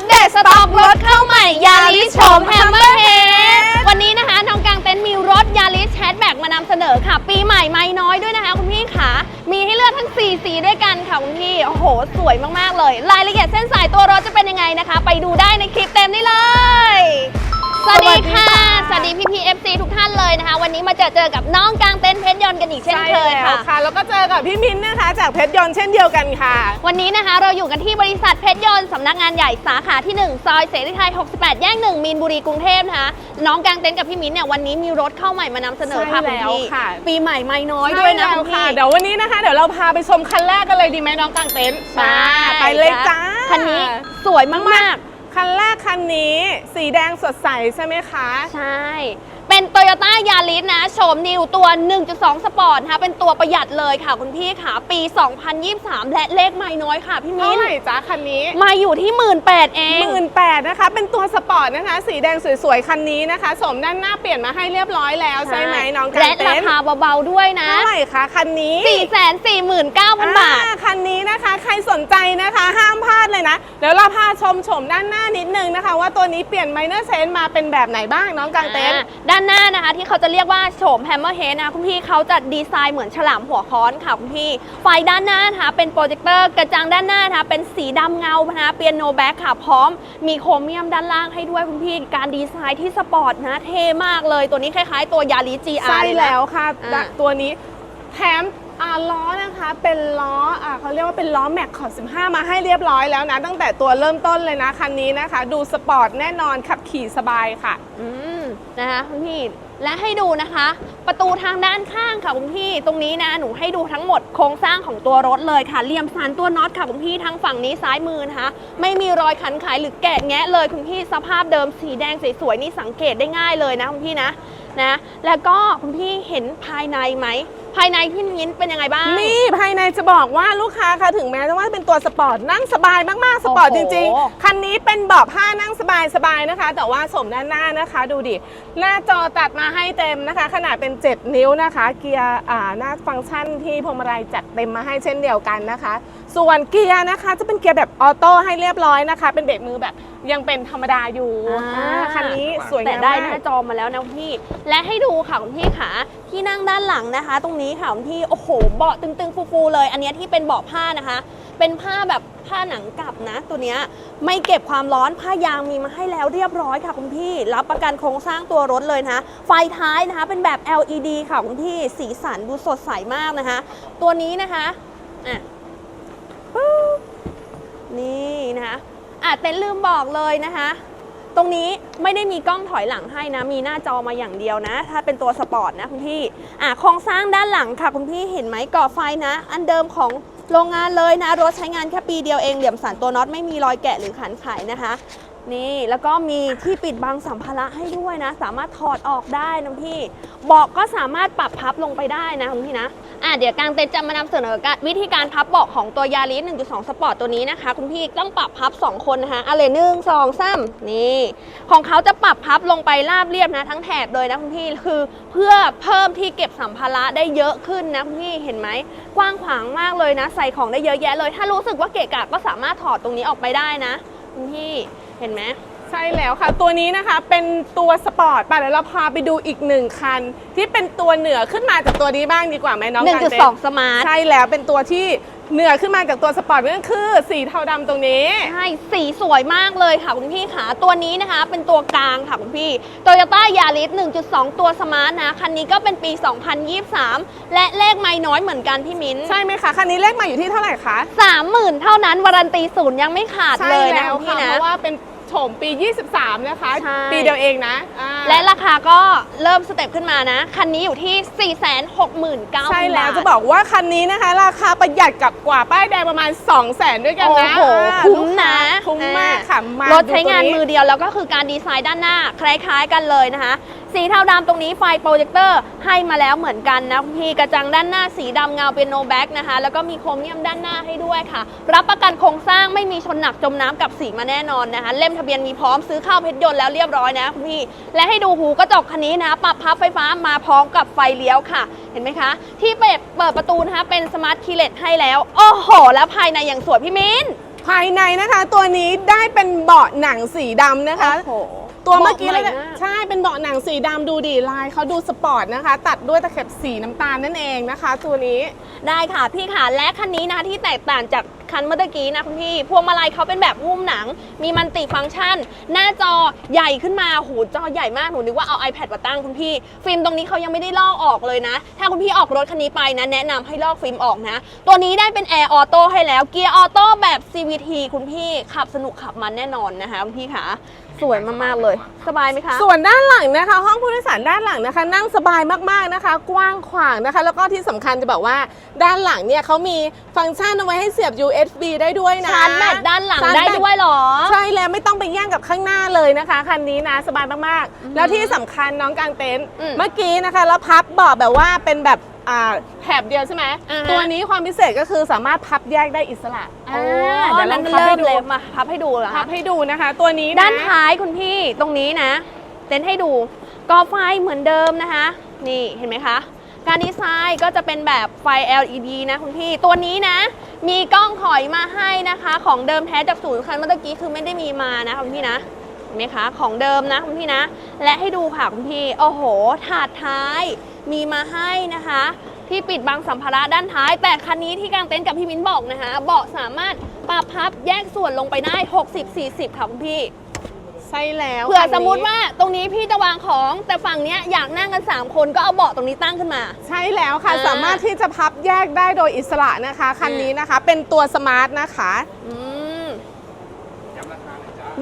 ปเดตสต็อกรถเข้าใหม่ยาลิสโฉมแฮมเมอร์เฮดวันนี้นะคะน้องกลางเต็นท์มีรถยาลิสแชแบ็กมานำเสนอค่ะ ปีใหม่ไม่น้อยด้วยนะคะคุณพี่ขามีให้เลือกทั้ง 4 สีด้วยกันค่ะคุณพี่ โอ้โห สวยมาก ๆ เลย รายละเอียดเส้นสายตัวรถจะเป็นยังไงนะคะ ไปดูได้ในคลิปเต็มนี้เลย สวัสดีค่ะ สวัสดีพี่พีเอฟซีทุกท่านเลยนะคะ วันนี้มาเจอเจอกับน้องกลางเต็นท์เพชรยนต์กันอีกเช่นเคยใช่ค่ะแล้วค่ะ แล้วก็เจอกับพี่มิ้นท์นะคะ จากเพชรยนต์เช่นเดียวกันค่ะ วันนี้นะคะเราอยู่กันที่บริษัทเพชรยนต์สำนักงานใหญ่สาขาที่ 1 ซอยเสรีไทย 68 แยก1มีนบุรีกรุงเทพนะคะ น้องกางเต็นท์กับพี่มิ้นท์เนี่ยวันนี้มีรถเข้าใหม่มานำเสนอค่ะใช่คุณแล้วพี่ค่ะ ปีใหม่ไม่น้อยด้วยนะใช่คุแล้ณค่ะพี่ เดี๋ยววันนี้นะคะ เดี๋ยวเราพาไปชมคันแรกกันเลยดีไหมน้องกางเต็นท์ใช่มาไปเลยจ้า คันนี้สวยมาก คันแรกคันนี้สีแดงสดใสใช่ไหมคะ ใช่ เป็นโตโยต้ายาริสนะโฉมนิวตัว 1.2 สปอร์ตนะคะเป็นตัวประหยัดเลยค่ะคุณพี่ค่ะ ปี 2023 และเลขไม่น้อยค่ะพี่เท่ามิ้นไหร่จ้าคันนี้มาอยู่ที่ 18,000เอง หมื่นแปดนะคะ เป็นตัวสปอร์ตนะคะ สีแดงสวยๆ คันนี้นะคะสมด้านหน้าเปลี่ยนมาให้เรียบร้อยแล้วใช่ไหมน้องกางและเต็รานท์คาเบาๆด้วยนะ เท่าไหร่คะคันนี้ 449,000 บาท อ่คันนี้นะคะใครสนใจนะคะ ห้ามพลาดเลยนะเดี๋ยวเราพาชมชมด้านหน้านิดนึงนะคะ ว่าตัวนี้เปลี่ยนไมเนอร์เซนมาเป็นแบบไหนบ้างน้องกางเต็นท์ อ่าด้านหน้านะคะที่เขาจะเรียกว่าโฉมแฮมเมอร์เฮดนะคะคุณพี่เขาจะดีไซน์เหมือนฉลามหัวค้อนค่ะคุณพี่ไฟด้านหน้านะคะเป็นโปรเจคเตอร์กระจังด้านหน้านะคะเป็นสีดำเงานะคะเปียโนแบ็กค่ะพร้อมมีโครเมียมด้านล่างให้ด้วยคุณพี่การดีไซน์ที่สปอร์ตนะเท่มากเลย ตัวนี้คล้ายๆตัวยาริ GR ใช่เลยนะแล้วค่ะอ่าตัวนี้แถมอ่าล้อนะคะเป็นล้ออ่าเขาเรียกว่าเป็นล้อแม็กขอบ15 มาให้เรียบร้อยแล้วนะ ตั้งแต่ตัวเริ่มต้นเลยนะ คันนี้นะคะ ดูสปอร์ตแน่นอนขับขี่สบายค่ะ อืม นะคะคุณพี่และให้ดูนะคะ ประตูทางด้านข้างค่ะคุณพี่ตรงนี้นะหนูให้ดูทั้งหมดโครงสร้างของตัวรถเลยค่ะเหลี่ยมสันตัวน็อตค่ะคุณพี่ทางฝั่งนี้ซ้ายมือนะคะ ไม่มีรอยขันไขหรือแกะแงะเลยคุณพี่สภาพเดิมสีแดงสวยๆนี่สังเกตได้ง่ายเลยนะคุณพี่นะนะ แล้วก็คุณพี่เห็นภายในไหม ภายในพี่มิ้นเป็นยังไงบ้าง นี่ภายในจะบอกว่าลูกค้าคะถึงแม้ว่าเป็นตัวสปอร์ตนั่งสบายมากๆ สปอร์ตโอ้จโหริง ๆ คันนี้เป็นเบาะผ้านั่งสบายๆนะคะ แต่ว่าสมด้านหน้านะคะ ดูดิ หน้าจอตัดมาให้เต็มนะคะ ขนาดเป็น 7 นิ้วนะคะ เกียร์อ่าหน้าฟังก์ชันที่พวงมาลัยจัดเต็มมาให้เช่นเดียวกันนะคะ ส่วนเกียร์นะคะจะเป็นเกียร์แบบออโต้ให้เรียบร้อยนะคะ เป็นเบรกมือแบบยังเป็นธรรมดาอยู่อ่า อ่าคันนี้สวยแต่งามได้มาหน้าก จอมาแล้วนะคุณพี่ และให้ดูค่ะคุณพี่ขา ที่นั่งด้านหลังนะคะ ตรงนี้ค่ะคุณพี่โอ้โหเบาะตึงๆ ฟูๆเลย อันนี้ที่เป็นเบาะผ้านะคะ เป็นผ้าแบบผ้าหนังกลับนะ ตัวนี้ไม่เก็บความร้อนผ้ายางมีมาให้แล้วเรียบร้อยค่ะคุณพี่ รับประกันโครงสร้างตัวรถเลยนะคะไฟท้ายนะคะ เป็นแบบ LED ค่ะคุณพี่สีสันดูสดใสมากนะคะ ตัวนี้นะคะอะนี่นะคะอะเต็นลืมบอกเลยนะคะ ตรงนี้ไม่ได้มีกล้องถอยหลังให้นะ มีหน้าจอมาอย่างเดียวนะ ถ้าเป็นตัวสปอร์ตนะคุณพี่อะโครงสร้างด้านหลังค่ะคุณพี่เห็นไหมก่อไฟนะ อันเดิมของโรงงานเลยนะ รถใช้งานแค่ปีเดียวเองเหลี่ยมสันตัวน็อตไม่มีรอยแกะหรือขันไขนะคะ นี่แล้วก็มีที่ปิดบังสัมภาระให้ด้วยนะ สามารถถอดออกได้นะพี่เบาะก็สามารถปรับพับลงไปได้นะคุณพี่นะอะเดี๋ยวกางเต็นท์จะมานำเสนอการวิธีการพับเบาะของตัวยาริส1.2 สปอร์ตตัวนี้นะคะ คุณพี่ต้องปรับพับ 2 คนนะคะอะไรหนึ่งสองสามนี่ของเขาจะปรับพับลงไปราบเรียบนะ ทั้งแถบเลยนะคุณพี่คือเพื่อเพิ่มที่เก็บสัมภาระได้เยอะขึ้นนะคุณพี่เห็นไหมกว้างขวางมากเลยนะ ใส่ของได้เยอะแยะเลย ถ้ารู้สึกว่าเกะกะก็สามารถถอดตรงนี้ออกไปได้นะคุณพี่ เห็นไหมใช่แล้วค่ะ ตัวนี้นะคะเป็นตัวสปอร์ตป่ะเดี๋ยวเราพาไปดูอีกหนึ่งคัน ที่เป็นตัวเหนือขึ้นมาจากตัวนี้บ้างดีกว่าไหมน้องหนึ่งการจุดเต้สองสมาร์ทใช่แล้วเป็นตัวที่เหนือขึ้นมาจากตัวสปอร์ตนั่นคือสีเทาดำตรงนี้ใช่สีสวยมากเลยค่ะคุณพี่ขาตัวนี้นะคะเป็นตัวกลางค่ะคุณพี่ Toyota Yaris 1.2 ตัวสมาร์ทนะคันนี้ก็เป็นปี 2023 และเลขไม่น้อยเหมือนกันพี่มิ้นใช่ไหมคะคันนี้เลขมาอยู่ที่เท่าไหร่คะ30,000 เท่านั้นวารันตีศูนย์ยังไม่ขาดใช่เลยนะแล้วคุณค่ะพี่เพนะราะว่าเป็น โฉมปี 23 นะคะ ใช่ ปีเดียวเองนะอ่าและราคาก็ เริ่มสเต็ปขึ้นมานะ คันนี้อยู่ที่ 469,000ใช่แล้วบาทจะบอกว่าคันนี้นะคะ ราคาประหยัดกับกว่าป้ายแดงประมาณ 2 0 0แสนด้วยกันโอ้นะโหอ่าคุ้มนะคุ้มมากค่ะมารถใช้งานดูตัวมือเดียวแล้วก็คือการดีไซน์ด้านหน้า คล้ายๆกันเลยนะคะ สีเทาดำตรงนี้ไฟโปรเจคเตอร์ให้มาแล้วเหมือนกันนะคุณพี่กระจังด้านหน้าสีดำเงาเป็นโนแบ็กนะคะแล้วก็มีโครเมียมด้านหน้าให้ด้วยค่ะ รับประกันโครงสร้างไม่มีชนหนักจมน้ำกับสีมาแน่นอนนะคะ เล่มทะเบียนมีพร้อมซื้อเข้าเพชรยนต์แล้วเรียบร้อยนะคุณพี่และให้ดูหูกระจกคันนี้นะปรับพับไฟฟ้ามาพร้อมกับไฟเลี้ยวค่ะ เห็นไหมคะ ที่เปิดเปิดประตูนะคะเป็นสมาร์ทคีย์เลสให้แล้ว โอ้โห แล้วภายในอย่างสวยพี่มิ้นภายในนะคะตัวนี้ได้เป็นเบาะหนังสีดำนะคะ โอ้โหตัวเมื่อกี้เลยบนะใหม่ากใช่เป็นเบาะหนังสีดำดูดีลายเขาดูสปอร์ตนะคะ ตัดด้วยตะเข็บสีน้ำตาลนั่นเองนะคะ ตัวนี้ ได้ค่ะพี่ค่ะและคันนี้นะคะที่แตกต่างจาก คันเมื่อตะกี้นะคุณพี่ พวงมาลัยเขาเป็นแบบหุ้มหนัง มีมันติฟังก์ชัน หน้าจอใหญ่ขึ้นมาโหจอใหญ่มาก หนูนึกว่าเอา iPad มาตั้งคุณพี่ ฟิล์มตรงนี้เขายังไม่ได้ลอกออกเลยนะ ถ้าคุณพี่ออกรถคันนี้ไปนะ แนะนำให้ลอกฟิล์มออกนะ ตัวนี้ได้เป็นแอร์ออโต้ให้แล้ว เกียร์ออโต้แบบ CVT คุณพี่ขับสนุกขับมันแน่นอนนะคะคุณพี่คะสวยมากๆเลย สบายไหมคะ ส่วนด้านหลังนะคะ ห้องผู้โดยสารด้านหลังนะคะ นั่งสบายมากๆนะคะ กว้างขวางนะคะ แล้วก็ที่สำคัญจะบอกว่าด้านหลังเนี่ยเขามีฟังก์ชันเอาไว้ให้เสียบ USB ได้ด้วยนะชาร์จแบตด้านหลังชร์จได้แบตด้วยเหรอ ใช่แล้วไม่ต้องไปแย่งกับข้างหน้าเลยนะคะคันนี้นะสบายมากๆ แล้วที่สำคัญน้องกางเต็นท์อืมเมื่อกี้นะคะแล้วพับเบาะแบบว่าเป็นแบบอ่าแถบเดียวใช่ไหมอ่าฮะ ตัวนี้ความพิเศษก็คือสามารถพับแยกได้อิสระอ๋อเดี๋ยวลนั่องนพับเริ่ให้มดูเลยมาพับให้ดูเหรอพัคะบให้ดูนะคะ ตัวนี้ะ ด้านท้ายคุณพี่ตรงนี้นะเต้นให้ดูกอไฟเหมือนเดิมนะคะ นี่เห็นไหมคะ การดีไซน์ก็จะเป็นแบบไฟ LED นะคุณพี่ตัวนี้นะ มีกล้องถอยมาให้นะคะ ของเดิมแท้จากศูนย์คันเมื่อกี้คือไม่ได้มีมานะคุณพี่นะเห็นไหมคะของเดิมนะคุณพี่นะ และให้ดูค่ะคุณพี่โอ้โห ถาดท้ายมีมาให้นะคะ ที่ปิดบังสัมภาระด้านท้าย แต่คันนี้ที่กางเต็นท์กับพี่มิ้นบอกนะคะ เบาะสามารถปรับพับแยกส่วนลงไปได้ 60-40 ค่ะคุณพี่ ใช่แล้วเผื่อคันนี้สมมติว่าตรงนี้พี่จะวางของแต่ฝั่งเนี้ยอยากนั่งกัน 3 คนก็เอาเบาะตรงนี้ตั้งขึ้นมา ใช่แล้วค่ะ อ่าสามารถที่จะพับแยกได้โดยอิสระนะคะ คันนี้นะคะ เป็นตัวสมาร์ทนะคะ อืม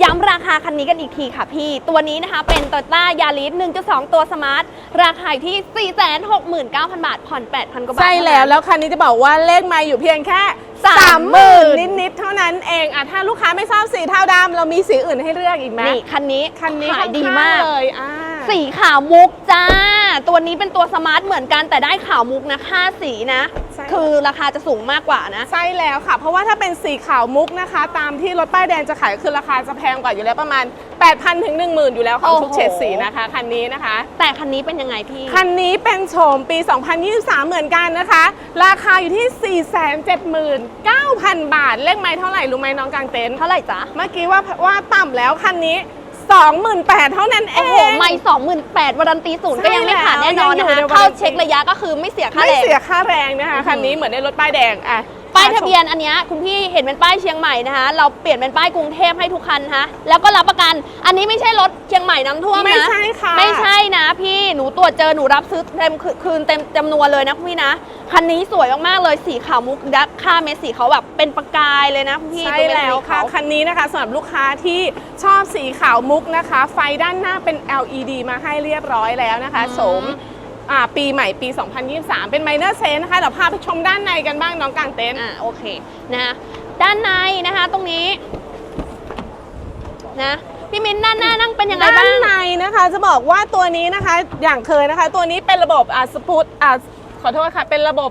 ย้ำราคาคันนี้กันอีกทีค่ะพี่ ตัวนี้นะคะเป็น t o y ต้ายาริส1.2 ตัวสมาร์ท ราคาอยู่ที่ 469,000 บาท ผ่อน 8,000 กว่าบาทใช่แล้วแล้วคันนี้จะบอกว่าเลขไมาอยู่เพียงแค่สาม 30,000หมื่นนิดๆเท่านั้นเองอะถ้าลูกค้าไม่ชอบสีเทาดำเรามีสีอื่นให้เลือกอีกไหมนี่คันนี้คันนี้ขายดีข้งๆมาก เลยอ่า สีขาวมุกจ้า ตัวนี้เป็นตัวสมาร์ทเหมือนกันแต่ได้ขาวมุกนะค่าสีนะ ใช่ คือราคาจะสูงมากกว่านะ ใช่แล้วค่ะ เพราะว่าถ้าเป็นสีขาวมุกนะคะ ตามที่รถป้ายแดงจะขายคือราคาจะแพงกว่าอยู่แล้วประมาณ 8,000ถึง10,000 อยู่แล้วของทุกโอ้โห เฉดสีนะคะคันนี้นะคะ แต่คันนี้เป็นยังไงพี่ คันนี้เป็นโฉมปี 2023 เหมือนกันนะคะ ราคาอยู่ที่ 479,000 บาท เลขไม้เท่าไหร่รู้ไหมน้องกางเต็นท์เท่าไหร่จ๊ะ เมื่อกี้ว่าว่าต่ำแล้วคันนี้ 28,000 เท่านั้นเอโอ้โหง ไม่สองหมื่นแปดวารันตีศูนย์ใช่ก็ยังไม่ขาดแน่นอนแล้วนะคะยังอยู่ในเข้าวารันตีเช็คระยะก็คือไม่เสียค่าไม่แรง เสียค่าแรงนะคะอือหือคันนี้เหมือนในรถป้ายแดงอะ ป้ายทะเบียนอันเนี้ยคุณพี่เห็นเป็นป้ายเชียงใหม่นะคะ เราเปลี่ยนเป็นป้ายกรุงเทพให้ทุกคันนะคะแล้วก็รับประกัน อันนี้ไม่ใช่รถเชียงใหม่น้ำท่วมนะ ไม่ใช่ค่ะ ไม่ใช่นะพี่หนูตรวจเจอหนูรับซื้อเต็มคืคืนเต็มจำนวนเลยนะคุณพี่นะคันนี้สวยมากๆเลยสีขาวมุกดักค่าเม็ดสีเขาแบบเป็นประกายเลยนะคุณพี่ใช่ตัวเม็ดแล้วสีค่ะ ขาว คันนี้นะคะสำหรับลูกค้าที่ชอบสีขาวมุกนะคะ ไฟด้านหน้าเป็น LED มาให้เรียบร้อยแล้วนะคะ อืมโฉมอ่า ปีใหม่ปี 2023 เป็นไมเนอร์เซนนะคะเดี๋ยวพาไปชมด้านในกันบ้างน้องกางเต็นท์อ่าโอเคนะคะด้านในนะคะตรงนี้นะพี่มิ้นด้านหน้านั่งเป็นยังไงด้าบ้านงในนะคะจะบอกว่าตัวนี้นะคะอย่างเคยนะคะ ตัวนี้เป็นระบบอ่าสปูตอ่าขอโทษค่ะเป็นระบบ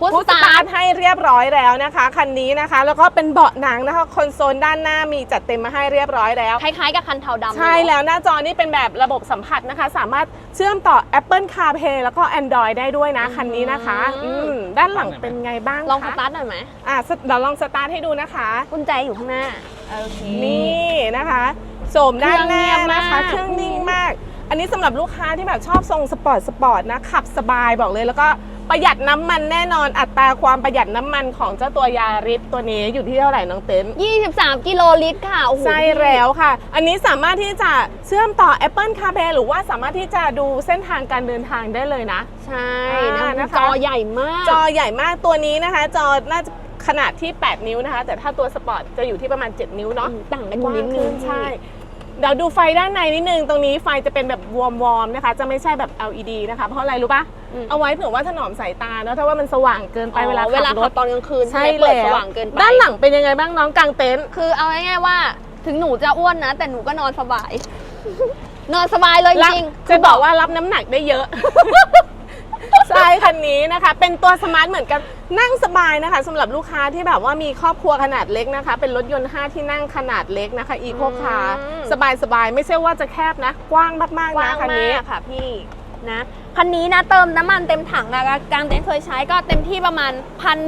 พุทพุทสสตาตาร์ร์ททให้เรียบร้อยแล้วนะคะคันนี้นะคะ แล้วก็เป็นเบาะหนังนะคะคอนโซลด้านหน้ามีจัดเต็มมาให้เรียบร้อยแล้ว คล้ายๆกับคันเทาดำใช่เนอะ แล้วหน้าจอนี่เป็นแบบระบบสัมผัสนะคะ สามารถเชื่อมต่อ Apple CarPlay แล้วก็ Android ได้ด้วยนะ คันนี้นะคะอืมอืมด้านหลังเป็นไงบ้างลองสคะตาร์ทหน่อยไหมอะสเดี๋ยวลองสตาร์ทให้ดูนะคะ กุญแจอยู่ข้างหน้า โอเค นี่นะคะโสมด้านหน้านะคะเคเครื่รื่อองงเงีนิ่ยงบมากมาก อันนี้สำหรับลูกค้าที่แบบชอบทรงสปอร์ตสปอร์ตนะขับสบายบอกเลยแล้วก็ ประหยัดน้ำมันแน่นอนอัตราความประหยัดน้ำมันของเจ้าตัวยาริสตัวนี้อยู่ที่เท่าไหร่น้องเต้น23 กิโลลิตรค่ะโอ้โห ใช่แล้วค่ะ อันนี้สามารถที่จะเชื่อมต่อ Apple CarPlay หรือว่าสามารถที่จะดูเส้นทางการเดินทางได้เลยนะ ใช่อ่านะนะคะ จอใหญ่มาก จอใหญ่มากตัวนี้นะคะ จอน่าจะขนาดที่ 8 นิ้วนะคะ แต่ถ้าตัวสปอร์ตจะอยู่ที่ประมาณ 7 นิ้วเนาะอืมต่างกันอยู่นิดนึง ใช่ เดี๋ยวดูไฟด้านในนิดนึง ตรงนี้ไฟจะเป็นแบบวอร์มวอร์มๆนะคะ จะไม่ใช่แบบ LED นะคะ เพราะอะไรรู้ปะอืม เอาไว้เผื่อว่าถนอมสายตาเนาะถ้าว่ามันสว่างเกินไปอ๋อเวลาเวลาขับรขัถ บตอนกลางคืนใช่ไหมเปิดแล้สวว่างเกินไปด้านหลังเป็นยังไงบ้างน้องกางเต็นท์คือเอาง่ายๆว่า ถึงหนูจะอ้วนนะ แต่หนูก็นอนสบาย นอนสบายเลยจริงๆจะบอกว่ารับน้ำหนักได้เยอะ ใช่คันนี้นะคะ เป็นตัวสมาร์ทเหมือนกันนั่งสบายนะคะสำหรับลูกค้าที่แบบว่ามีครอบครัวขนาดเล็กนะคะ เป็นรถยนต์ 5 ที่นั่งขนาดเล็กนะคะอีโคคาร์อืมสบายสบายๆไม่ใช่ว่าจะแคบนะ กว้างมากกๆว้านะงคันมานี้กค่ะพี่นะคันนี้นะเติมน้ำมันเต็มถังนะกลางเต็นท์เคยใช้ก็เต็มที่ประมาณพัน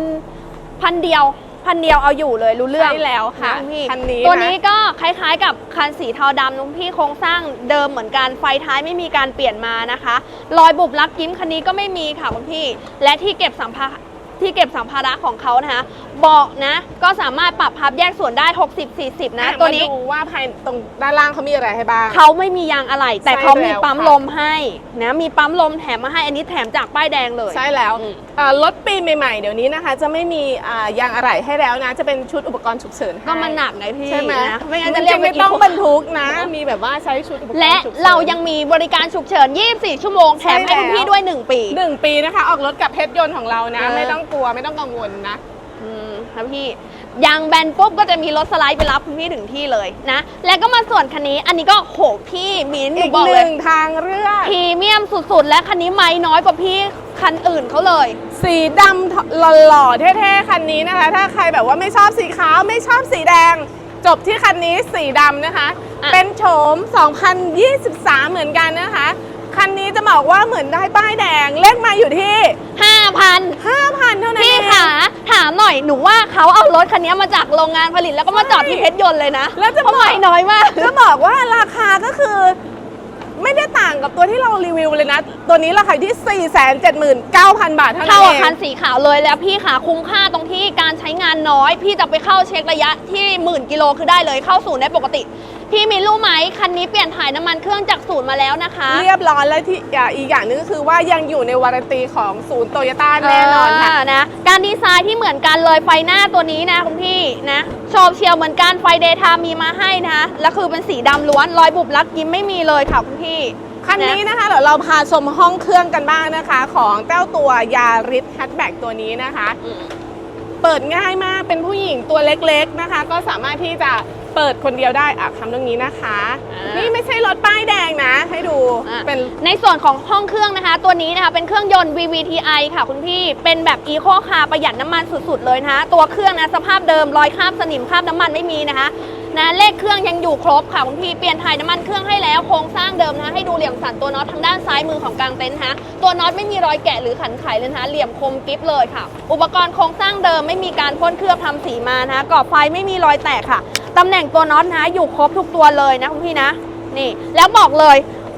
พันเดียว พันเดียวเอาอยู่เลยรู้เรื่องใช่แล้วค่ะนะพี่คันนี้ตัวนะนี้ก็คล้ายๆ กับคันสีเทาดำนุ้งพี่โครงสร้างเดิมเหมือนกันไฟท้ายไม่มีการเปลี่ยนมานะคะ รอยบุบลักยิ้มคันนี้ก็ไม่มีค่ะคุณพี่ และที่เก็บสัมภาระที่เก็บสัมภาระของเขานะคะ เบาะนะ ก็สามารถปรับพับแยกส่วนได้ 60-40 นะ อ่ตัวนี้มาดูว่าภายตรงด้านล่างเขามีอะไรให้บ้าง เขาไม่มียางอะไหล่แต่ใช่เขามีแล้วปั๊มค่ะลมให้นะมีปั๊มลมแถมมาให้อันนี้แถมจากป้ายแดงเลย ใช่แล้วอืมเอ่อรถปีใหม่ๆ เดี๋ยวนี้นะคะ จะไม่มีอ่ายางอะไหล่ให้แล้วนะ จะเป็นชุดอุปกรณ์ฉุกเฉินให้ก็มันหนักไงพี่ใช่ไหมนะไม่งั้นจะเรียกไม่ว่าต้องอีกบรรทุกนะ มีแบบว่าใช้ชุดอุปกรณ์และฉุกฉิน เรายังมีบริการฉุกเฉิน 24 ชั่วโมงแถมให้ใช่คุณแล้วพี่ด้วย 1 ปี หนึ่งปีนะคะ ออกรถกับเพชรยนต์ของเรานะ เออ ไม่ต้องกลัวไม่ต้องกังวลนะ อืมครับพี่ยางแบนปุ๊บก็จะมีรถสไลด์ไปรับคุณพี่ถึงที่เลยนะ แล้วก็มาส่วนคันนี้อันนี้ก็โหพี่มีนหอีนูกบอกหเลยนึ่งทางเลือกพรีเมียมสุดๆ และคันนี้ไม่น้อยกว่าพี่คันอื่นเขาเลย สีดำหล่อๆเท่ๆคันนี้นะคะ ถ้าใครแบบว่าไม่ชอบสีขาวไม่ชอบสีแดง จบที่คันนี้สีดำนะคะ อะ เป็นโฉม 2023 เหมือนกันนะคะ คันนี้จะบอกว่าเหมือนได้ป้ายแดงเลขมาอยู่ที่ 5,000 5,000 เท่านั้นพี่เองขา ถามหน่อยหนูว่าเขาเอารถคันนี้มาจากโรงงานผลิตแล้วก็มาจอดที่เพชรยนต์เลยนะแล้วจะเพราะบอกไม่น้อยมาก จะบอกว่าราคาก็คือ ไม่ได้ต่างกับตัวที่เรารีวิวเลยนะ ตัวนี้ราคาที่ 479,000 บาทเท่านั้นเท่าเอกับง คันสีขาวเลยแล้วพี่ขาคุ้มค่าตรงที่การใช้งานน้อย พี่จะไปเข้าเช็คระยะที่หมื่นกิโลคือได้เลยเข้าศูนย์ได้ปกติ พี่มีรู้ไหมคันนี้เปลี่ยนถ่ายน้ำมันเครื่องจากศูนย์มาแล้วนะคะ เรียบร้อยและที่อ่าอีกอย่างหนึงก็คือว่ายังอยู่ในวารันตีของศูนย์โตโยต้าแน่นอนค่ะ เนะการดีไซน์ที่เหมือนกันเลยไฟหน้าตัวนี้นะคุณพี่นะโฉบเฉียวเหมือนกันไฟเดย์ไทม์มีมาให้นะคะแล้วคือเป็นสีดำล้วนรอยบุบลักยิ้มไม่มีเลยค่ะคุณพี่ คันนี้นะคะเดี๋ยวเราพาชมห้องเครื่องกันบ้างนะคะ ของเจ้าตัวยาริสแฮชแบ็กตัวนี้นะคะอืม เปิดง่ายมากเป็นผู้หญิงตัวเล็กๆนะคะ ก็สามารถที่จะเปิดคนเดียวได้อะทำตรงนี้นะคะอ่านี่นี่ไม่ใช่รถป้ายแดงนะ ให้ดูอะเป็นในส่วนของห้องเครื่องนะคะ ตัวนี้นะคะเป็นเครื่องยนต์ VVTi ค่ะคุณพี่เป็นแบบ Eco Car ประหยัดน้ำมันสุดๆเลยนะคะตัวเครื่องนะสภาพเดิมรอยคราบสนิมคราบน้ำมันไม่มีนะคะ นะเลขเครื่องยังอยู่ครบค่ะคุณพี่เปลี่ยนถ่ายน้ำมันเครื่องให้แล้วโครงสร้างเดิมนะให้ดูเหลี่ยมสันตัวน็อตทางด้านซ้ายมือของกลางเต็นท์นะตัวน็อตไม่มีรอยแกะหรือขันไขเลยนะเหลี่ยมคมกริฟเลยค่ะ อุปกรณ์โครงสร้างเดิมไม่มีการพ่นเคลือบทำสีมานะกรอบไฟไม่มีรอยแตกค่ะตำแหน่งตัวน็อตนะอยู่ครบทุกตัวเลยนะคุณพี่นะนี่แล้วบอกเลย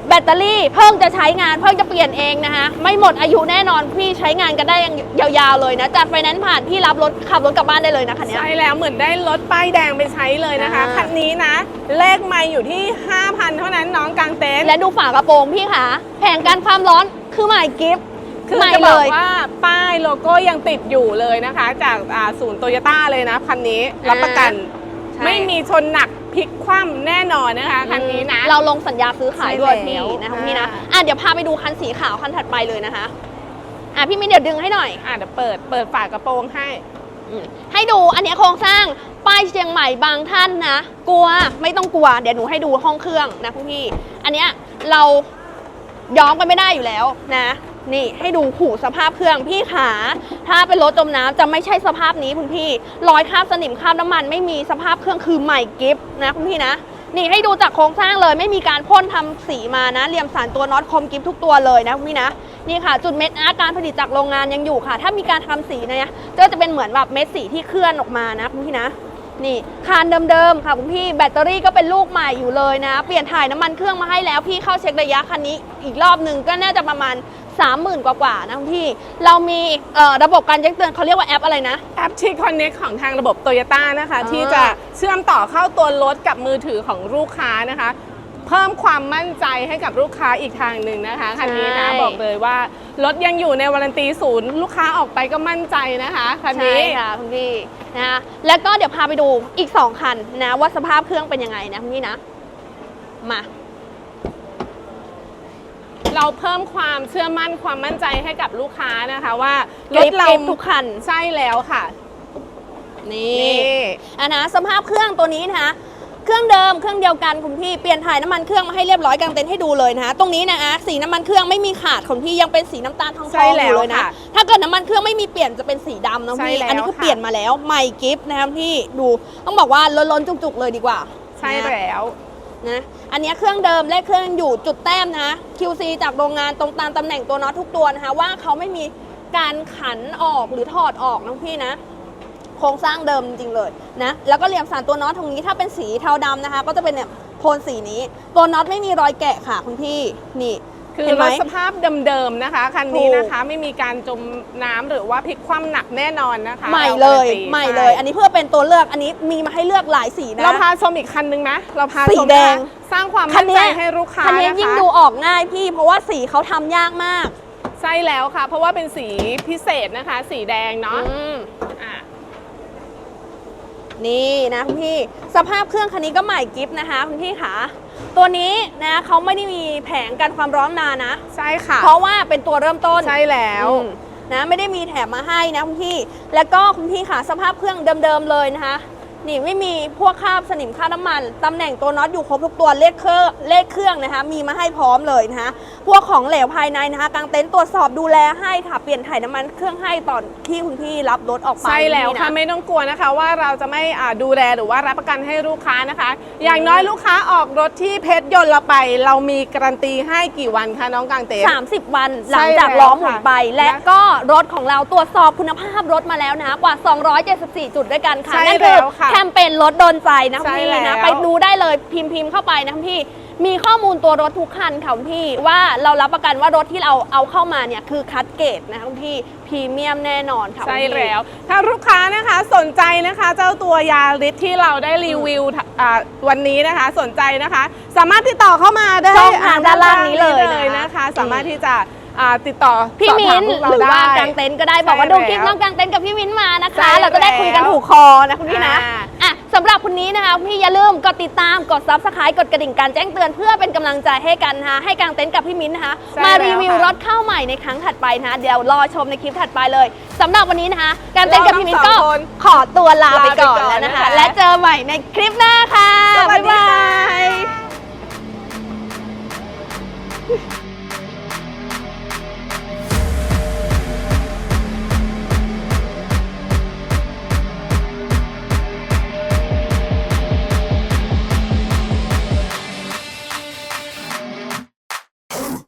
แบตเตอรี่เพิ่งจะใช้งานเพิ่งจะเปลี่ยนเองนะคะ ไม่หมดอายุแน่นอนพี่ใช้งานกันได้ยังยาวๆเลยนะ จัดไฟแนนซ์ผ่านพี่รับรถขับรถกลับบ้านได้เลยนะคันเนี้ยใช่แล้วเหมือนได้รถป้ายแดงไปใช้เลยนะคะ อ่า คันนี้นะ เลขไม่อยู่ที่ 5,000 เท่านั้นน้องกลางเต็นท์และดูฝากระโปรงพี่คะแผงกันความร้อนคือใหม่กิฟต์คือใหม่จะเลบอกย ว่าป้ายโลโก้ยังติดอยู่เลยนะคะ จากอ่าศูนย์โตโยต้าเลยนะ คันนี้รับประกัน ใช่ ไม่มีชนหนัก พลิกคว่ำแน่นอนนะคะคันนี้นะ เราลงสัญญาซื้อขายด้วยใช่พี่แล้วนะคะพี่นะอ่าอะเดี๋ยวพาไปดูคันสีขาวคันถัดไปเลยนะคะอะพี่มินเดี๋ยวดึงให้หน่อยอะเดี๋ยวเปิดเปิดฝากระโปรงให้อืมให้ดูอันเนี้ยโครงสร้างป้ายเชียงใหม่บางท่านนะ กลัวไม่ต้องกลัว เดี๋ยวหนูให้ดูห้องเครื่องนะคุณพี่ อันเนี้ยเราย้อมกันไม่ได้อยู่แล้วนะ นี่ให้ดูหูสภาพเครื่องพี่ขา ถ้าเป็นรถจมน้ำจะไม่ใช่สภาพนี้คุณพี่รอยคราบสนิมคราบน้ำมัน ไม่มีสภาพเครื่องคือใหม่กิฟต์นะคุณพี่นะนี่ให้ดูจากโครงสร้างเลยไม่มีการพ่นทำสีมานะเหลี่ยมสันตัวน็อตคมกิฟทุกตัวเลยนะคุณพี่นะนี่ค่ะจุดเม็ดอาร์การผลิตจากโรงงานยังอยู่ค่ะ ถ้ามีการทำสีเนี่ยก็จะเป็นเหมือนแบบเม็ดสีที่เคลื่อนออกมานะคุณพี่นะนี่คานเดิมๆค่ะคุณพี่แบตเตอรี่ก็เป็นลูกใหม่อยู่เลยนะ เปลี่ยนถ่ายน้ำมันเครื่องมาให้แล้วพี่เข้าเช็คระยะคันนี้อีกรอบหนึ่งก็น่าจะประมาณ 30,000 กว่าๆนะคุณพี่ เรามีเอ่อระบบการแจ้งเตือนเขาเรียกว่าแอปอะไรนะ แอปที่ Connect ของทางระบบโตโยต้านะคะ อ่า ที่จะเชื่อมต่อเข้าตัวรถกับมือถือของลูกค้านะคะ เพิ่มความมั่นใจให้กับลูกค้าอีกทางหนึ่งนะคะคันนี้นะบอกเลยว่ารถยังอยู่ในวารันตีศูนย์ลูกค้าออกไปก็มั่นใจนะคะคันใช่นี้ค่ะคุณพี่นะแล้วก็เดี๋ยวพาไปดูอีก 2 คันนะว่าสภาพเครื่องเป็นยังไงนะคุณพี่นะ มา เราเพิ่มความเชื่อมั่นความมั่นใจให้กับลูกค้านะคะว่ารรถถเราเราทุกคันใช่แล้วค่ะนี่นี่อันนะสภาพเครื่องตัวนี้นะคะเครื่องเดิมเครื่องเดียวกันคุณพี่เปลี่ยนถ่ายน้ำมันเครื่องมาให้เรียบร้อยกลางเต็นท์ให้ดูเลยนะคะตรงนี้นะสีน้ำมันเครื่องไม่มีขาดคุณพี่ยังเป็นสีน้ำตาลทองทใช่องอแล้วยู่เลยนะค่ะถ้าเกิดน้ำมันเครื่องไม่มีเปลี่ยนจะเป็นสีดำนะใช่พี่แล้วอันนี้คือค่ะเปลี่ยนมาแล้วใหม่กิฟต์นะครับพี่ดูต้องบอกว่าล้นๆจุกๆเลยดีกว่า ใช่นะแล้ว นะ อันนี้เครื่องเดิมเลขเครื่องอยู่จุดแต้มนะ QC จากโรงงานตรงตามตำแหน่งตัวน็อตทุกตัวนะคะ ว่าเขาไม่มีการขันออกหรือถอดออกนะพี่นะ โครงสร้างเดิมจริงเลยนะ แล้วก็เหลี่ยมสารตัวน็อตตรงนี้ถ้าเป็นสีเทาดำนะคะ ก็จะเป็นเนี่ยโทนสีนี้ ตัวน็อตไม่มีรอยแกะค่ะคุณพี่นี่ คือเห็นรไหมถสภาพเดิมๆนะคะคันนี้ถูกนะคะไม่มีการจมน้ำหรือว่าพลิกคว่ำหนักแน่นอนนะคะใหม่เลยราการันตีใหม่เลย อันนี้เพื่อเป็นตัวเลือกอันนี้มีมาให้เลือกหลายสีนะเราพาชมอีกคันนึงไหมเราพาสีชมแดงนะคะสร้างความคัมั่นนเนี้ใจยให้ลูกค้าคันนี้นะคะยิ่งดูออกง่ายพี่ เพราะว่าสีเขาทำยากมากใช่แล้วค่ะ เพราะว่าเป็นสีพิเศษนะคะ สีแดงเนาะอืมอะนี่นะคุณพี่ สภาพเครื่องคันนี้ก็ใหม่กิฟต์นะคะคุณพี่ขา ตัวนี้นะเขาไม่ได้มีแผงกันความร้อนนานนะ ใช่ค่ะ เพราะว่าเป็นตัวเริ่มต้นใช่แล้วอืมนะไม่ได้มีแถมมาให้นะคุณพี่ แล้วก็คุณพี่ค่ะสภาพเครื่องเดิมๆเลยนะคะ นี่ไม่มีพวกคราบสนิมคราบน้ำมันตำแหน่งตัวน็อตอยู่ครบทุกตัวเลขเครื่องเลขเครื่องนะคะ มีมาให้พร้อมเลยนะคะพวกของเหลวภายในนะคะกางเต็นท์ตรวจสอบดูแลให้ค่ะเปลี่ยนถ่ายน้ำมันเครื่องให้ตอนที่คุณพี่รับรถออกไปใช่แล้วนี่นค่ะไม่ต้องกลัวนะคะ ว่าเราจะไม่อ่าดูแลหรือว่ารับประกันให้ลูกค้านะคะ อย่างน้อยลูกค้าออกรถที่เพชรยนต์เราไป เรามีการันตีให้กี่วันคะน้องกางเต็นท์30วันหใช่ลังจากแล้วล้อหมุนไปค่ะและนะก็รถของเราตรวจสอบคุณภาพรถมาแล้วนะคะกว่า 274 จุดด้วยกันค่ะใช่นั่นคืแล้วค่ะแคมเปญรถโดนใจนะคุณใช่พี่แล้นะวไปดูได้เลยพิมพ์พิมพ์เข้าไปนะคุณพี่มีข้อมูลตัวรถทุกคันค่ะคุณพี่ว่าเรารับประกันว่ารถที่เราเอาเข้ามาเนี่ยคือคัดเกรดนะคะคุณพี่พรีเมียมแน่นอนค่ะใช่คุณพี่แล้ว ถ้าลูกค้านะคะสนใจนะคะ เจ้าตัวยาริสที่เราได้รีวิวอ่าวันนี้นะคะ สนใจนะคะ สามารถติดต่อเข้ามาได้ช่องทางด้านล่างนี้เลยเลยนะนะคะ สามารถที่จะ อ่าติดต่อพี่สอบมิ้ถามนพวกเราหรือว่าได้ กางเต็นท์ก็ได้บอกว่าใช่ดูคลิปแล้วน้องกางเต็นท์กับพี่มิ้นมานะคะใช่เราจะได้คุยกันแล้วถูกคอนะคุณพี่นะอ่า อะสำหรับคนนี้นะคะพี่อย่าลืมกดติดตามกดซับสไครต์กดกระดิ่งการแจ้งเตือนเพื่อเป็นกำลังใจให้กันนะคะให้กางเต็นท์กับพี่มิ้นนะคะใช่มาแล้วรีวิวค่ะ รถเข้าใหม่ในครั้งถัดไปนะคะเดี๋ยวรอชมในคลิปถัดไปเลยสำหรับวันนี้นะคะการเต็นท์กับพี่มิ้นก็ เราทั้งสองคนขอตัวลาไปก่อนลาไปก่อนแล้วนะคะนะคะ และเจอใหม่ในคลิปหน้าค่ะ สวัสดีบ๊ายบาค่ะย